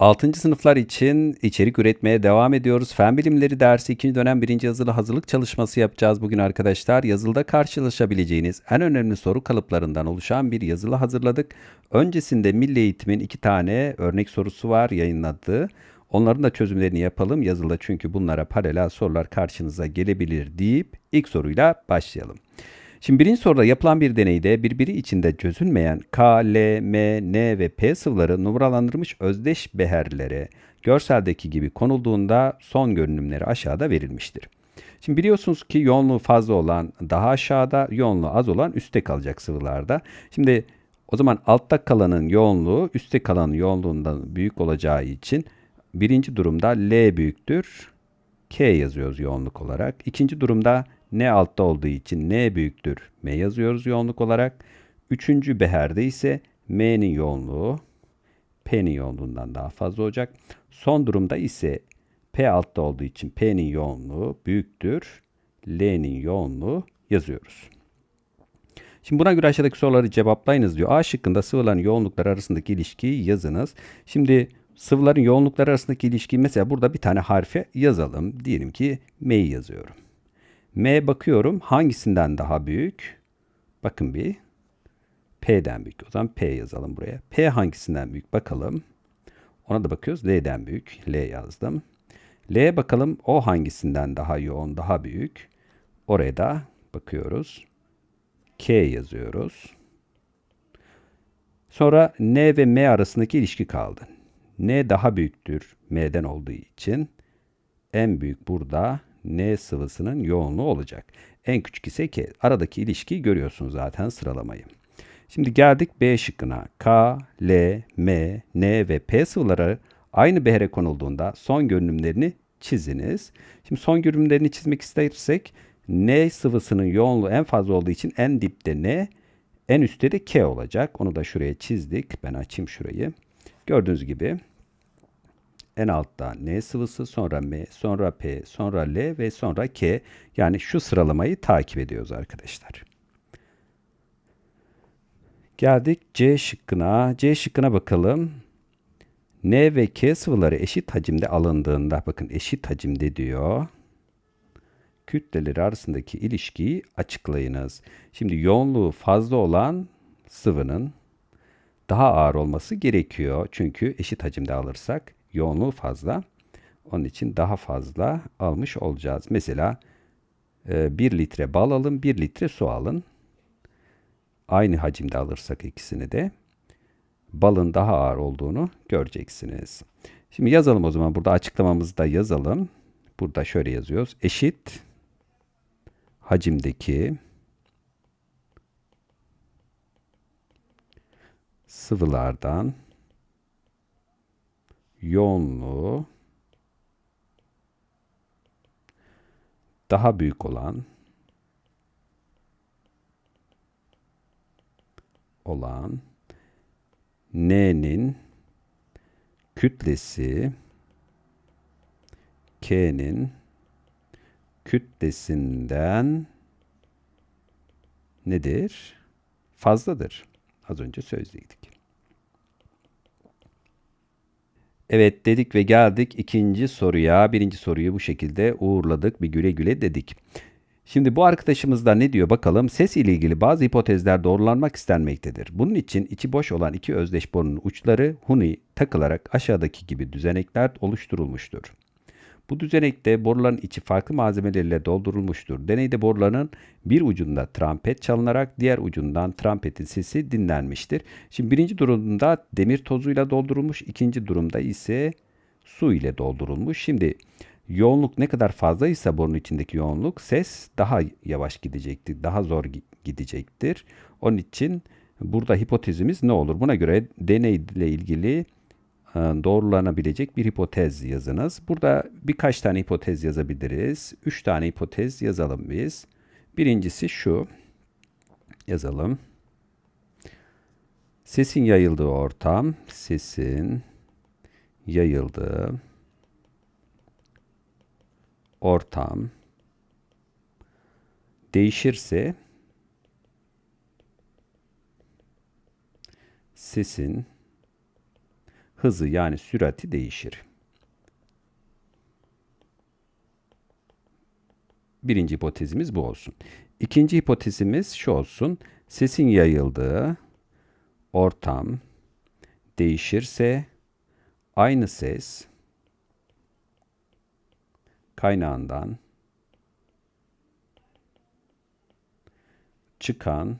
6. sınıflar için içerik üretmeye devam ediyoruz. Fen bilimleri dersi 2. dönem 1. yazılı hazırlık çalışması yapacağız bugün arkadaşlar. Yazılıda karşılaşabileceğiniz en önemli soru kalıplarından oluşan bir yazılı hazırladık. Öncesinde Milli Eğitim'in iki tane örnek sorusu var yayınladığı. Onların da çözümlerini yapalım yazılıda çünkü bunlara paralel sorular karşınıza gelebilir deyip ilk soruyla başlayalım. Şimdi birinci soruda yapılan bir deneyde birbiri içinde çözülmeyen K, L, M, N ve P sıvıları numaralandırılmış özdeş beherlere görseldeki gibi konulduğunda son görünümleri aşağıda verilmiştir. Şimdi biliyorsunuz ki yoğunluğu fazla olan daha aşağıda, yoğunluğu az olan üstte kalacak sıvılarda. Şimdi o zaman altta kalanın yoğunluğu üstte kalanın yoğunluğundan büyük olacağı için birinci durumda L büyüktür, K yazıyoruz yoğunluk olarak. İkinci durumda N altta olduğu için N büyüktür M yazıyoruz yoğunluk olarak. Üçüncü beherde ise M'nin yoğunluğu P'nin yoğunluğundan daha fazla olacak. Son durumda ise P altta olduğu için P'nin yoğunluğu büyüktür. L'nin yoğunluğu yazıyoruz. Şimdi buna göre aşağıdaki soruları cevaplayınız diyor. A şıkkında sıvıların yoğunlukları arasındaki ilişkiyi yazınız. Şimdi sıvıların yoğunlukları arasındaki ilişkiyi mesela burada bir tane harfe yazalım. Diyelim ki M'yi yazıyorum. M bakıyorum hangisinden daha büyük? Bakın bir. P'den büyük. O zaman P yazalım buraya. P hangisinden büyük bakalım. Ona da bakıyoruz. L'den büyük. L yazdım. L'ye bakalım o hangisinden daha yoğun, daha büyük. Oraya da bakıyoruz. K yazıyoruz. Sonra N ve M arasındaki ilişki kaldı. N daha büyüktür M'den olduğu için. En büyük burada N sıvısının yoğunluğu olacak. En küçük ise K. Aradaki ilişkiyi görüyorsunuz zaten sıralamayı. Şimdi geldik B şıkkına. K, L, M, N ve P sıvıları aynı behere konulduğunda son görünümlerini çiziniz. Şimdi son görünümlerini çizmek istersek N sıvısının yoğunluğu en fazla olduğu için en dipte N, en üstte de K olacak. Onu da şuraya çizdik. Ben açayım şurayı. Gördüğünüz gibi en altta N sıvısı, sonra M, sonra P, sonra L ve sonra K. Yani şu sıralamayı takip ediyoruz arkadaşlar. Geldik C şıkkına. C şıkkına bakalım. N ve K sıvıları eşit hacimde alındığında, bakın eşit hacimde diyor. Kütleleri arasındaki ilişkiyi açıklayınız. Şimdi yoğunluğu fazla olan sıvının daha ağır olması gerekiyor. Çünkü eşit hacimde alırsak yoğunluğu fazla. Onun için daha fazla almış olacağız. Mesela 1 e, litre bal alın, 1 litre su alın. Aynı hacimde alırsak ikisini de balın daha ağır olduğunu göreceksiniz. Şimdi yazalım o zaman. Burada açıklamamızı da yazalım. Burada şöyle yazıyoruz. Eşit hacimdeki sıvılardan yoğunluğu daha büyük olan olan N'nin kütlesi K'nin kütlesinden nedir? Fazladır. Az önce söyledik. Evet dedik ve geldik ikinci soruya. Birinci soruyu bu şekilde uğurladık. Bir güle güle dedik. Şimdi bu arkadaşımız da ne diyor bakalım. Ses ile ilgili bazı hipotezler doğrulanmak istenmektedir. Bunun için içi boş olan iki özdeş borunun uçları huni takılarak aşağıdaki gibi düzenekler oluşturulmuştur. Bu düzenekte boruların içi farklı malzemelerle doldurulmuştur. Deneyde boruların bir ucunda trompet çalınarak diğer ucundan trompetin sesi dinlenmiştir. Şimdi birinci durumda demir tozuyla doldurulmuş, ikinci durumda ise su ile doldurulmuş. Şimdi yoğunluk ne kadar fazlaysa borunun içindeki yoğunluk ses daha yavaş gidecektir, daha zor gidecektir. Onun için burada hipotezimiz ne olur? Buna göre deney ile ilgili doğrulanabilecek bir hipotez yazınız. Burada birkaç tane hipotez yazabiliriz. Üç tane hipotez yazalım biz. Birincisi şu. Yazalım. Sesin yayıldığı ortam, sesin yayıldığı ortam değişirse sesin hızı yani sürati değişir. Birinci hipotezimiz bu olsun. İkinci hipotezimiz şu olsun. Sesin yayıldığı ortam değişirse aynı ses kaynağından çıkan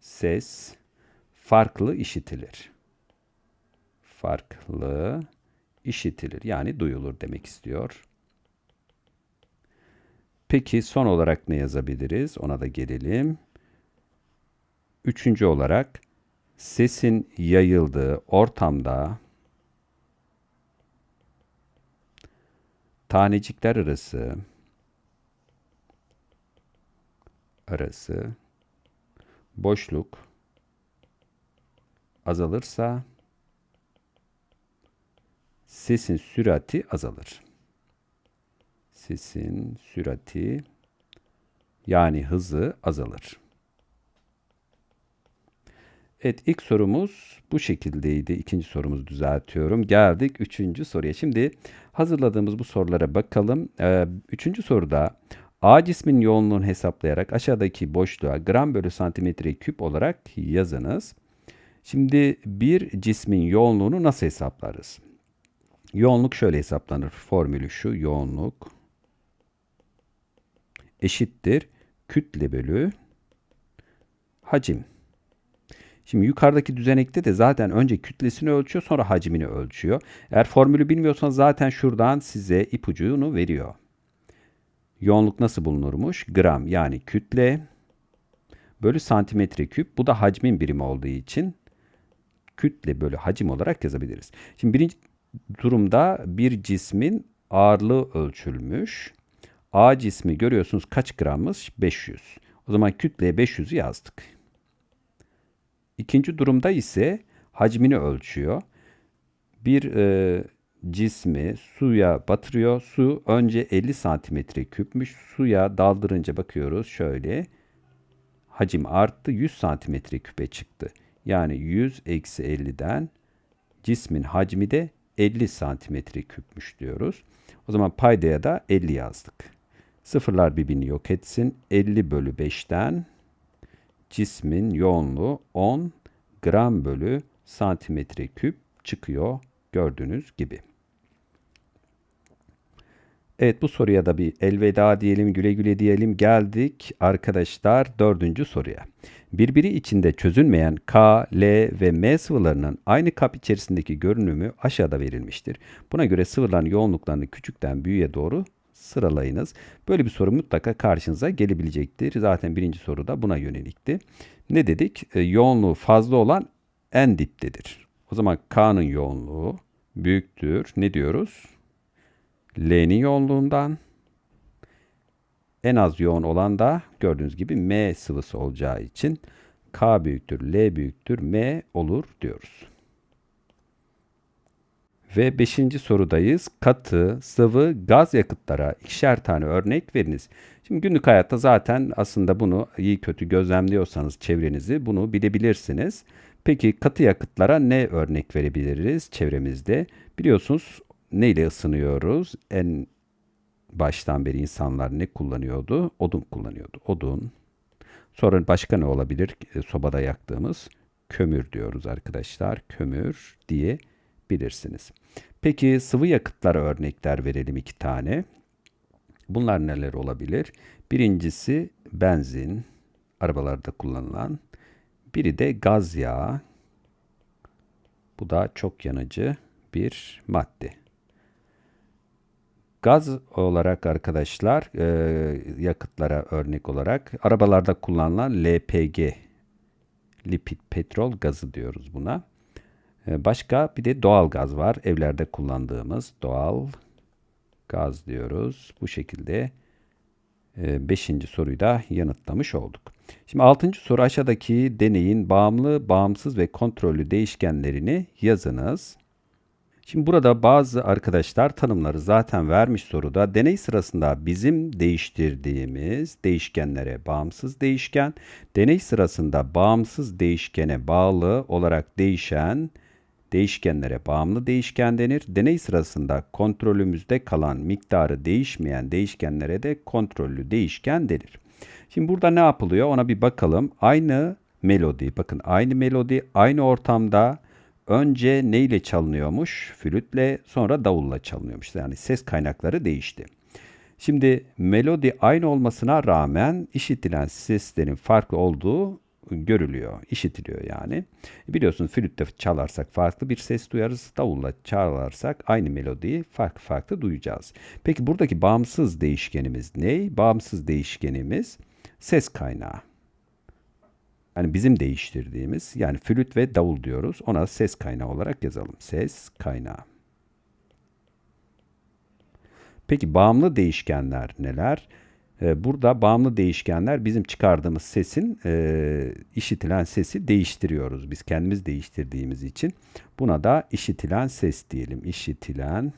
ses farklı işitilir. Farklı işitilir. Yani duyulur demek istiyor. Peki son olarak ne yazabiliriz? Ona da gelelim. Üçüncü olarak sesin yayıldığı ortamda tanecikler arası arası boşluk azalırsa sesin sürati azalır. Sesin sürati yani hızı azalır. Evet ilk sorumuz bu şekildeydi. İkinci sorumuzu düzeltiyorum. Geldik üçüncü soruya. Şimdi hazırladığımız bu sorulara bakalım. Ee, üçüncü soruda A cismin yoğunluğunu hesaplayarak aşağıdaki boşluğa gram bölü santimetre küp olarak yazınız. Şimdi bir cismin yoğunluğunu nasıl hesaplarız? Yoğunluk şöyle hesaplanır. Formülü şu yoğunluk eşittir kütle bölü hacim. Şimdi yukarıdaki düzenekte de zaten önce kütlesini ölçüyor sonra hacmini ölçüyor. Eğer formülü bilmiyorsanız zaten şuradan size ipucunu veriyor. Yoğunluk nasıl bulunurmuş? Gram yani kütle bölü santimetre küp. Bu da hacmin birimi olduğu için kütle bölü hacim olarak yazabiliriz. Şimdi birinci durumda bir cismin ağırlığı ölçülmüş. A cismi görüyorsunuz kaç grammış? 500. O zaman kütleye 500'ü yazdık. İkinci durumda ise hacmini ölçüyor. Bir e, cismi suya batırıyor. Su önce 50 santimetre küpmüş. Suya daldırınca bakıyoruz şöyle. Hacim arttı 100 santimetre küpe çıktı. Yani 100 eksi 50'den cismin hacmi de 50 santimetre küpmüş diyoruz. O zaman paydaya da 50 yazdık. Sıfırlar birbirini yok etsin. 50 bölü 5'ten cismin yoğunluğu 10 gram bölü santimetre küp çıkıyor gördüğünüz gibi. Evet bu soruya da bir elveda diyelim, güle güle diyelim. Geldik arkadaşlar dördüncü soruya. Birbiri içinde çözülmeyen K, L ve M sıvılarının aynı kap içerisindeki görünümü aşağıda verilmiştir. Buna göre sıvıların yoğunluklarını küçükten büyüğe doğru sıralayınız. Böyle bir soru mutlaka karşınıza gelebilecektir. Zaten birinci soru da buna yönelikti. Ne dedik? E, yoğunluğu fazla olan en diptedir. O zaman K'nın yoğunluğu büyüktür. Ne diyoruz? L'nin yoğunluğundan en az yoğun olan da gördüğünüz gibi M sıvısı olacağı için K büyüktür, L büyüktür, M olur diyoruz. Ve beşinci sorudayız. Katı, sıvı, gaz yakıtlara ikişer tane örnek veriniz. Şimdi günlük hayatta zaten aslında bunu iyi kötü gözlemliyorsanız çevrenizi bunu bilebilirsiniz. Peki katı yakıtlara ne örnek verebiliriz çevremizde? Biliyorsunuz neyle ısınıyoruz? En baştan beri insanlar ne kullanıyordu? Odun kullanıyordu. Odun. Sonra başka ne olabilir? E, sobada yaktığımız kömür diyoruz arkadaşlar. Kömür diye bilirsiniz. Peki sıvı yakıtlara örnekler verelim iki tane. Bunlar neler olabilir? Birincisi benzin, arabalarda kullanılan. Biri de gaz yağı. Bu da çok yanıcı bir madde. Gaz olarak arkadaşlar e, yakıtlara örnek olarak arabalarda kullanılan LPG, lipid petrol gazı diyoruz buna. E, başka bir de doğal gaz var. Evlerde kullandığımız doğal gaz diyoruz. Bu şekilde e, beşinci soruyu da yanıtlamış olduk. Şimdi altıncı soru aşağıdaki deneyin bağımlı, bağımsız ve kontrollü değişkenlerini yazınız. Şimdi burada bazı arkadaşlar tanımları zaten vermiş soruda. Deney sırasında bizim değiştirdiğimiz değişkenlere bağımsız değişken, deney sırasında bağımsız değişkene bağlı olarak değişen değişkenlere bağımlı değişken denir. Deney sırasında kontrolümüzde kalan miktarı değişmeyen değişkenlere de kontrollü değişken denir. Şimdi burada ne yapılıyor ona bir bakalım. Aynı melodi bakın aynı melodi aynı ortamda önce neyle çalınıyormuş? Flütle sonra davulla çalınıyormuş. Yani ses kaynakları değişti. Şimdi melodi aynı olmasına rağmen işitilen seslerin farklı olduğu görülüyor, işitiliyor yani. Biliyorsunuz flütte çalarsak farklı bir ses duyarız, davulla çalarsak aynı melodiyi farklı farklı duyacağız. Peki buradaki bağımsız değişkenimiz ne? Bağımsız değişkenimiz ses kaynağı. Yani bizim değiştirdiğimiz yani flüt ve davul diyoruz. Ona ses kaynağı olarak yazalım. Ses kaynağı. Peki bağımlı değişkenler neler? Ee, Burada bağımlı değişkenler bizim çıkardığımız sesin e, işitilen sesi değiştiriyoruz. Biz kendimiz değiştirdiğimiz için buna da işitilen ses diyelim. İşitilen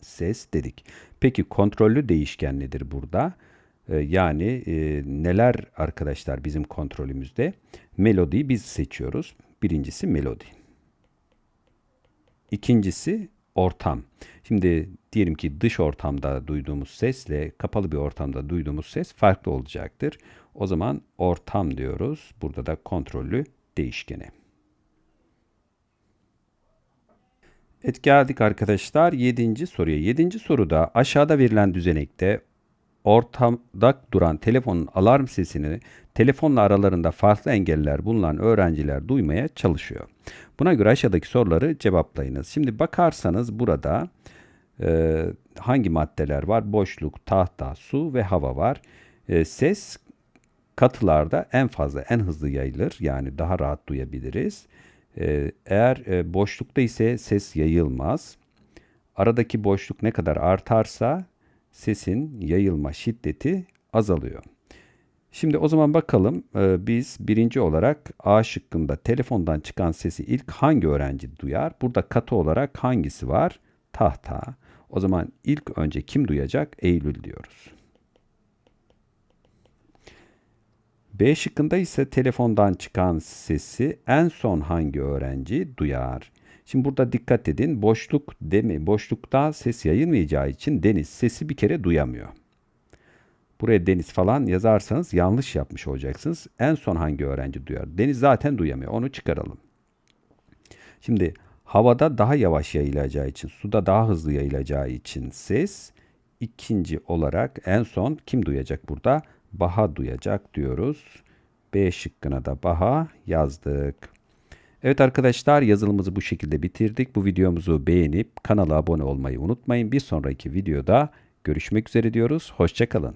ses dedik. Peki kontrollü değişken nedir burada? Ee, yani e, neler arkadaşlar bizim kontrolümüzde? Melodiyi biz seçiyoruz. Birincisi melodi. İkincisi ortam. Şimdi diyelim ki dış ortamda duyduğumuz sesle kapalı bir ortamda duyduğumuz ses farklı olacaktır. O zaman ortam diyoruz. Burada da kontrollü değişkeni. Evet geldik arkadaşlar 7. soruya. 7. soruda aşağıda verilen düzenekte ortamda duran telefonun alarm sesini telefonla aralarında farklı engeller bulunan öğrenciler duymaya çalışıyor. Buna göre aşağıdaki soruları cevaplayınız. Şimdi bakarsanız burada e, hangi maddeler var? Boşluk, tahta, su ve hava var. E, ses katılarda en fazla, en hızlı yayılır. Yani daha rahat duyabiliriz. E, eğer e, boşlukta ise ses yayılmaz. Aradaki boşluk ne kadar artarsa sesin yayılma şiddeti azalıyor. Şimdi o zaman bakalım e, biz birinci olarak A şıkkında telefondan çıkan sesi ilk hangi öğrenci duyar? Burada katı olarak hangisi var? Tahta. O zaman ilk önce kim duyacak? Eylül diyoruz. B şıkkında ise telefondan çıkan sesi en son hangi öğrenci duyar? Şimdi burada dikkat edin. Boşluk demi, boşlukta ses yayılmayacağı için Deniz sesi bir kere duyamıyor. Buraya Deniz falan yazarsanız yanlış yapmış olacaksınız. En son hangi öğrenci duyar? Deniz zaten duyamıyor. Onu çıkaralım. Şimdi havada daha yavaş yayılacağı için, suda daha hızlı yayılacağı için ses ikinci olarak en son kim duyacak burada? Baha duyacak diyoruz. B şıkkına da Baha yazdık. Evet arkadaşlar yazılımımızı bu şekilde bitirdik. Bu videomuzu beğenip kanala abone olmayı unutmayın. Bir sonraki videoda görüşmek üzere diyoruz. Hoşçakalın.